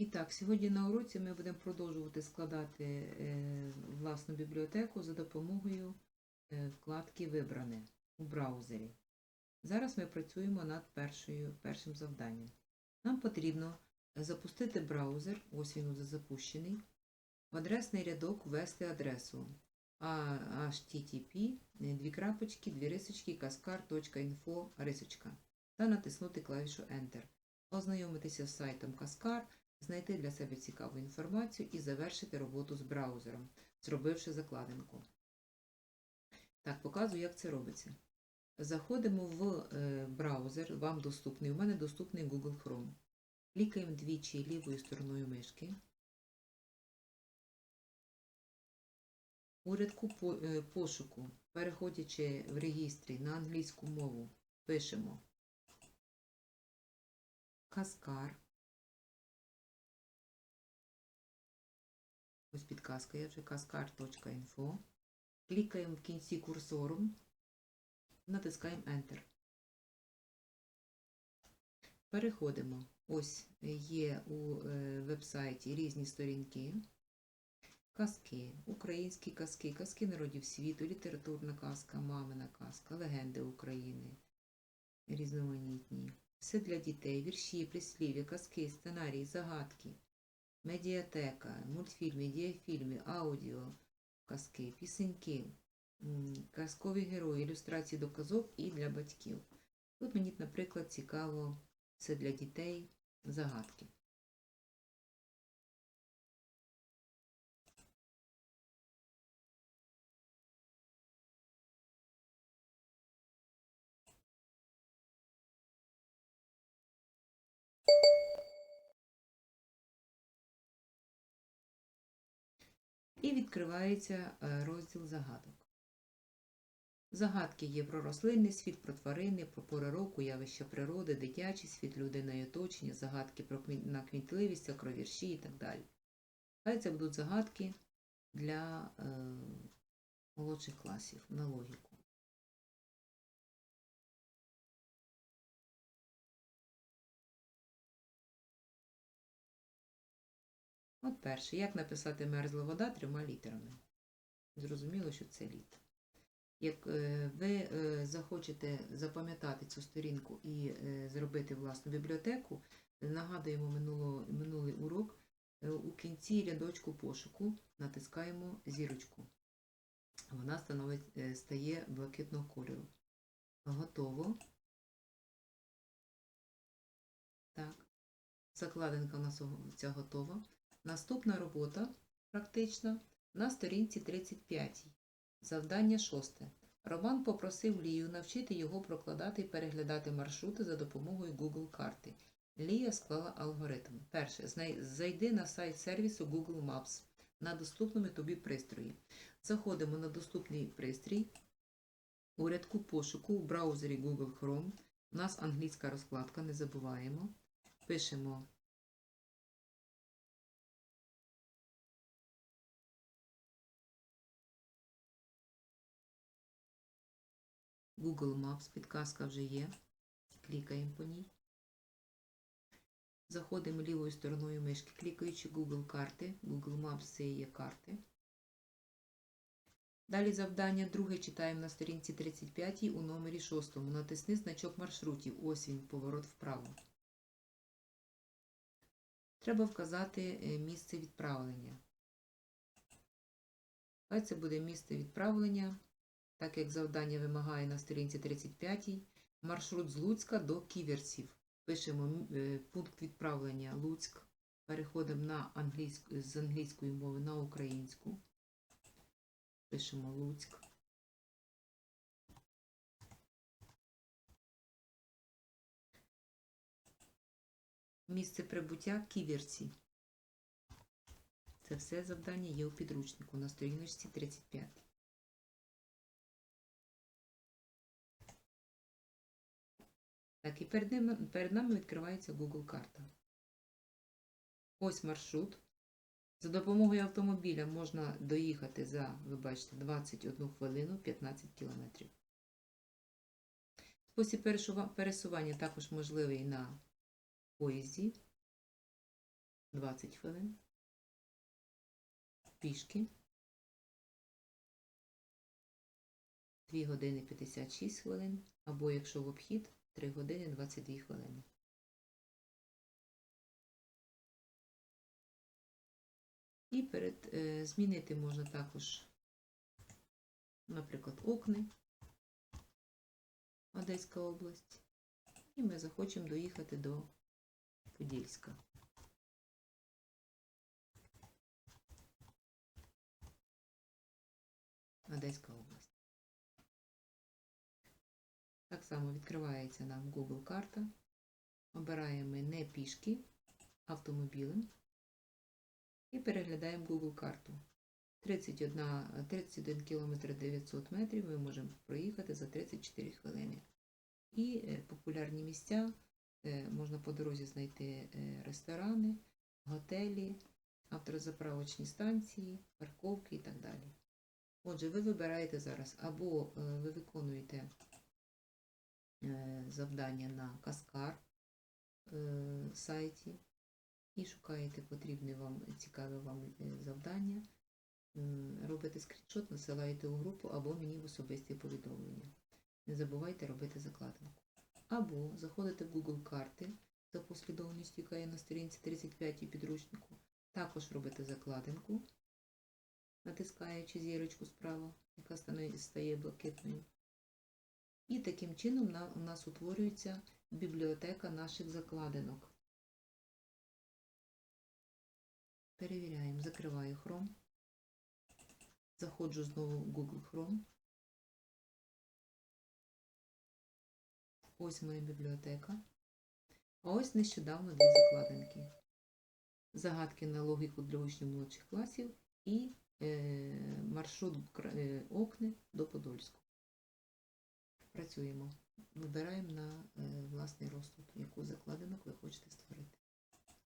І так, сьогодні на уроці ми будемо продовжувати складати е, власну бібліотеку за допомогою е, вкладки Вибране у браузері. Зараз ми працюємо над першою, першим завданням. Нам потрібно запустити браузер, ось він уже запущений, в адресний рядок ввести адресу http дві крапочки, дві рисочки, kaskar.info рисочка та натиснути клавішу Enter. Ознайомитися з сайтом Каскар, знайти для себе цікаву інформацію і завершити роботу з браузером, зробивши закладинку. Так, показую, як це робиться. Заходимо в е, браузер, вам доступний. У мене доступний Google Chrome. Клікаємо двічі лівою стороною мишки. У рядку е, пошуку, переходячи в регістрі на англійську мову, пишемо Каскар. Ось підказка є вже kaskar.info. Клікаємо в кінці курсору, натискаємо Enter. Переходимо. Ось є у е, веб-сайті різні сторінки. Казки, українські казки, казки народів світу, літературна казка, мамина казка, легенди України, різноманітні. Все для дітей, вірші, прислів'я, казки, сценарії, загадки, медіатека, мультфільми, діафільми, аудіо, казки, пісеньки, казкові герої, ілюстрації до казок і для батьків. Тут мені, наприклад, цікаво це для дітей, загадки. І відкривається е, розділ загадок. Загадки є про рослинний світ, про тварини, про пори року, явища природи, дитячий світ, людина і оточення, загадки про на кмітливість, акровірші і так далі. Хай це будуть загадки для е, молодших класів на логіку. От перше. Як написати мерзла вода трьома літерами? Зрозуміло, що це літ. Як е, ви е, захочете запам'ятати цю сторінку і е, зробити власну бібліотеку, нагадуємо минуло, минулий урок. У кінці рядочку пошуку натискаємо зірочку. Вона становить, стає блакитного кольору. Готово. Так. Закладинка у нас ця готова. Наступна робота практична на сторінці 35. Завдання шосте. Роман попросив Лію навчити його прокладати і переглядати маршрути за допомогою Google карти. Лія склала алгоритм. Перше. Зайди на сайт сервісу Google Maps на доступному тобі пристрої. Заходимо на доступний пристрій. У рядку пошуку в браузері Google Chrome. У нас англійська розкладка, не забуваємо. Пишемо Google Maps, підказка вже є. Клікаємо по ній. Заходимо лівою стороною мишки, клікаючи Google карти. Google Maps це є карти. Далі завдання друге читаємо на сторінці 35 у номері 6. Натисни значок маршрутів. Ось він, поворот вправо. Треба вказати е, місце відправлення. Хай це буде місце відправлення так як завдання вимагає на сторінці 35, маршрут з Луцька до Ківерців. Пишемо е, пункт відправлення Луцьк. Переходимо на англійську, з англійської мови на українську. Пишемо Луцьк. Місце прибуття Ківерці. Це все завдання є у підручнику на сторіночці 35. Так, і перед, ним, перед нами відкривається Google карта. Ось маршрут. За допомогою автомобіля можна доїхати за, ви бачите, 21 хвилину 15 кілометрів. Спосіб пересування також можливий на поїзді. 20 хвилин. Пішки 2 години 56 хвилин, або якщо в обхід 3 години 22 хвилини. І перед е, змінити можна також, наприклад, окни, Одеська область. І ми захочемо доїхати до Подільська. Одеська Так само відкривається нам Google карта. Обираємо не пішки, автомобілем і переглядаємо Google карту. 31, 31 км 900 метрів ми можемо проїхати за 34 хвилини. І е, популярні місця е, можна по дорозі знайти е, ресторани, готелі, автозаправочні станції, парковки і так далі. Отже, ви вибираєте зараз або ви виконуєте завдання на Каскар е, сайті і шукаєте потрібне вам цікаве вам е, завдання, робите скріншот, насилаєте у групу або мені в особисті повідомлення. Не забувайте робити закладинку. Або заходите в Google карти за послідовністю, яка є на сторінці 35 у підручнику. Також робите закладинку, натискаючи зірочку справа, яка стає блакитною. І таким чином у нас утворюється бібліотека наших закладинок. Перевіряємо, закриваю Chrome. Заходжу знову в Google Chrome. Ось моя бібліотека. А ось нещодавно дві закладинки. Загадки на логіку для учнів молодших класів і е, маршрут е, окни до Подольську. Працюємо. Вибираємо на е, власний розсуд, яку закладинок ви хочете створити.